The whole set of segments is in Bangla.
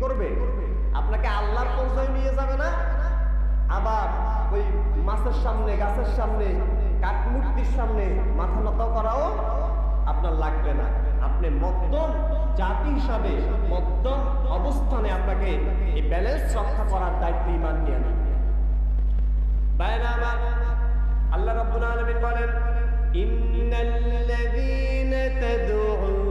করবে? আপনাকে আল্লাহর পর্যায়ে নিয়ে যাবে না? আবার ওই মাছের সামনে, গাছের সামনে, কাঠমূর্তির সামনে মাথা নত করাও আপনার লাগবে না। আপনি মধ্যম জাতি হিসাবে, মধ্যম অবস্থানে আপনাকে এই ব্যালেন্স রক্ষা করার দায়িত্ব ইমান নিয়ে আমার, আল্লাহ রাব্বুল আলামিন বলেন, ইন্নাল্লাযীনা তাদউনা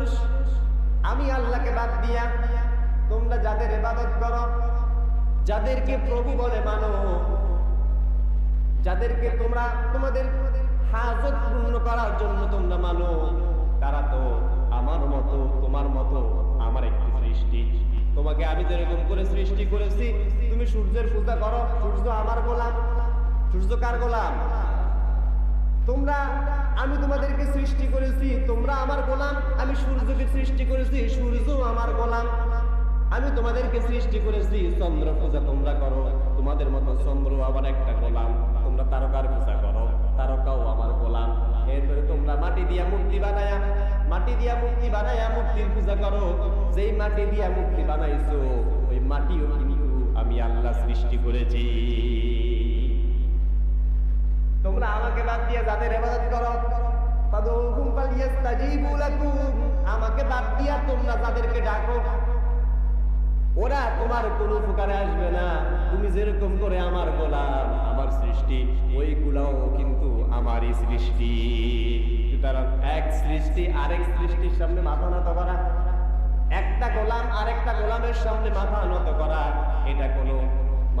মানুষ, আমি আল্লাহকে বাদ দিয়া তোমরা যাদের ইবাদত করো, যাদেরকে প্রভু বলে মানো, যাদেরকে তোমরা তোমাদের হাজত পূর্ণ করার জন্য তোমরা মানো, তারা তো আমার মতো, তোমার মতো, আমার একটি সৃষ্টি। তোমাকে আমি যেরকম করে সৃষ্টি করেছি, তুমি সূর্যের পূজা করো, সূর্য আমার গোলাম, সূর্য কার গোলাম? তোমরা, আমি তোমাদেরকে সৃষ্টি করেছি। তোমরা আমার গোলাম, আমি সূর্যকে সৃষ্টি করেছি, সূর্য আমার গোলাম। আমি তোমাদেরকে সৃষ্টি করেছি, চন্দ্র পূজা তোমরা করো তোমাদের মতো চন্দ্র আবার একটা গোলাম। তোমরা তারকার পূজা করো, তারকাও আমার গোলাম। এরপরে তোমরা মাটি দিয়া মূর্তি বানায়া, মাটি দিয়া মূর্তি বানায়া মূর্তির পূজা করো। যেই মাটি দিয়া মূর্তি বানাইছো, ওই মাটিও কিন্তু আমি আল্লাহ সৃষ্টি করেছি। বাদ দিয়ে যাদের ইবাদত করো। আমাকে বাদ দিয়া তোমরা যাদেরকে ডাকো। ওরা তোমার কোনো উপকারে আসবে না। তুমি যেরকম করে আমার গোলাম, আমার সৃষ্টি ওইগুলাও কিন্তু আমারই সৃষ্টি। এক সৃষ্টি, আরেক সৃষ্টির সামনে মাথা নত করা। একটা গোলাম আরেকটা গোলামের সামনে মাথা নত করা, এটা কোনো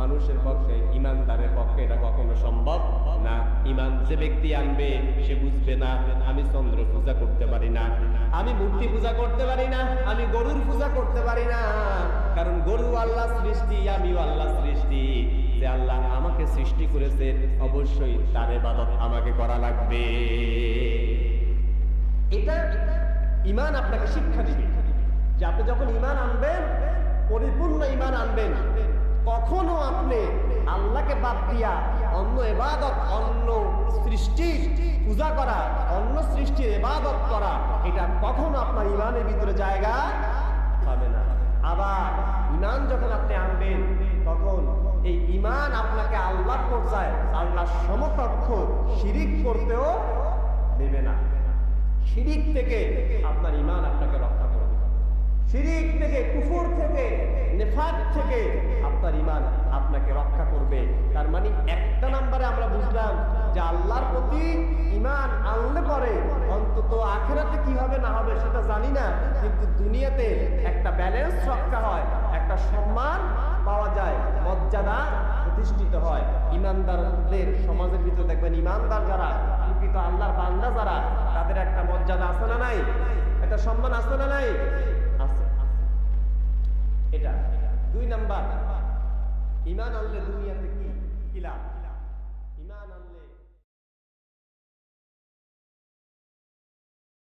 মানুষের পক্ষে, ইমানদারের পক্ষে এটা কখনো সম্ভব না। ইমান যে ব্যক্তি আনবে, সে বুঝবে না, আমি চন্দ্র পূজা করতে পারি না, আমি মূর্তি পূজা করতে পারি না, আমি গরুর পূজা করতে পারি না। কারণ গরু আল্লাহ সৃষ্টি, আমিও আল্লাহ সৃষ্টি। যে আল্লাহ আমাকে সৃষ্টি করেছে, অবশ্যই তার ইবাদত আমাকে করা লাগবে। এটা ইমান আপনাকে শিক্ষা দিবে। যে আপনি যখন ইমান আনবেন, পরিপূর্ণ ইমান আনবেন কখনো আপনি আল্লাহকে বাদ দিয়া অন্য এবাদত অন্য সৃষ্টির পূজা করা, অন্য সৃষ্টির এবাদত করা, এটা কখনো আপনার ইমানের ভিতরে জায়গা পাবে না। আবার ইমান যখন আপনি আনবেন, তখন এই ইমান আপনাকে আল্লাহ পর্যায়ে, আল্লাহর সমকক্ষ শিরিক করতেও দেবে না। শিরিক থেকে আপনার ইমান আপনাকে রক্ষা করবে। শিরিক থেকে কুফুর থেকে নেফাক থেকে আপনার ইমান আপনাকে রক্ষা করবে। তার মানে একটা নাম্বারে আমরা বুঝলাম যে আল্লাহর প্রতি ইমান আনলে পরে অন্তত আখেরাতে কি হবে, না হবে সেটা জানি না। কিন্তু দুনিয়াতে একটা ব্যালেন্স রক্ষা হয়, একটা সম্মান পাওয়া যায়, মর্যাদা প্রতিষ্ঠিত হয়। ইমানদারদের সমাজের ভিতরে দেখবেন ইমানদার যারা, প্রকৃত আল্লাহর বান্দা যারা, তাদের একটা মর্যাদা আছে না নাই? একটা সম্মান আছে না নাই? আছে। এটা। দুই নাম্বার ইমান আনলে দুনিয়াতে কি?